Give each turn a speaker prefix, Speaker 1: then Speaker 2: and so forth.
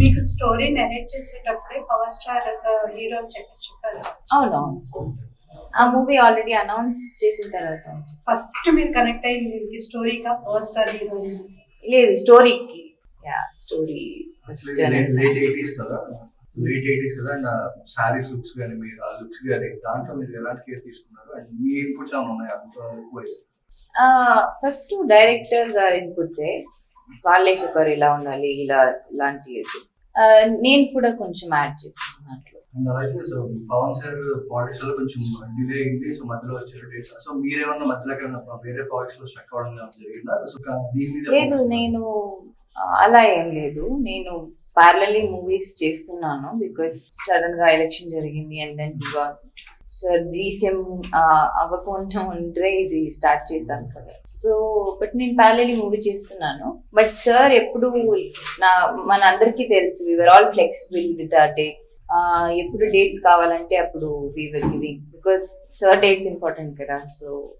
Speaker 1: మీకు story narrate చేసేటప్పుడే power star hero అని చెప్పేసి చెప్పారు
Speaker 2: అవునవును ఆ మూవీ ఆల్రెడీ అనౌన్స్ చేసిన తర్వాత.
Speaker 1: ఫస్ట్ మీరు కనెక్ట్ అయ్యింది స్టోరీగా పవర్ స్టార్ హీరో
Speaker 2: లేదు స్టోరీకి yeah story first
Speaker 3: late eighties కదా? లేట్ ఎయిటీస్ కదా? అండ్ సారీస్ లుక్స్ కానీ మీరు ఆ లుక్స్ కానీ దాంట్లో మీరు ఎలాంటి కేర్ తీసుకున్నారు? అండ్ మీ ఇన్పుట్స్ ఏమైనా ఉన్నాయి? ఎక్కువ
Speaker 2: ఫస్ట్ డైరెక్టర్ గారి ఇన్పుట్సే వాళ్ళే చెప్పారు ఇలా ఉండాలి ఇలా ఇలాంటి నేను కూడా కొంచెం యాడ్ చేస్తాను దాంట్లో
Speaker 3: అండ్ అలాగే సో పవన్ సార్లో కొంచెం డిలే అయింది సో మధ్యలో వచ్చారు డేట్స్ సో మీరేమన్నా మధ్యలో ఎక్కడైనా వేరే ప్రాజెక్ట్స్లో స్ట్రక్ అవ్వడం జరిగిందా? సో
Speaker 2: లేదు నేను అలా ఏం లేదు. నేను ప్యారలీ మూవీస్ చేస్తున్నాను బికాస్ సడన్గా ఎలక్షన్ జరిగింది అండ్ దెన్ డీసీఎం అవ్వకుండా ఉంటే ఇది స్టార్ట్ చేశాను కదా సో బట్ నేను ప్యారలీ మూవీ చేస్తున్నాను. బట్ సార్ ఎప్పుడు నా మన అందరికీ తెలుసు we're all flexible with our dates ఎప్పుడు డేట్స్ కావాలంటే అప్పుడు we will giving because sir dates important కదా సో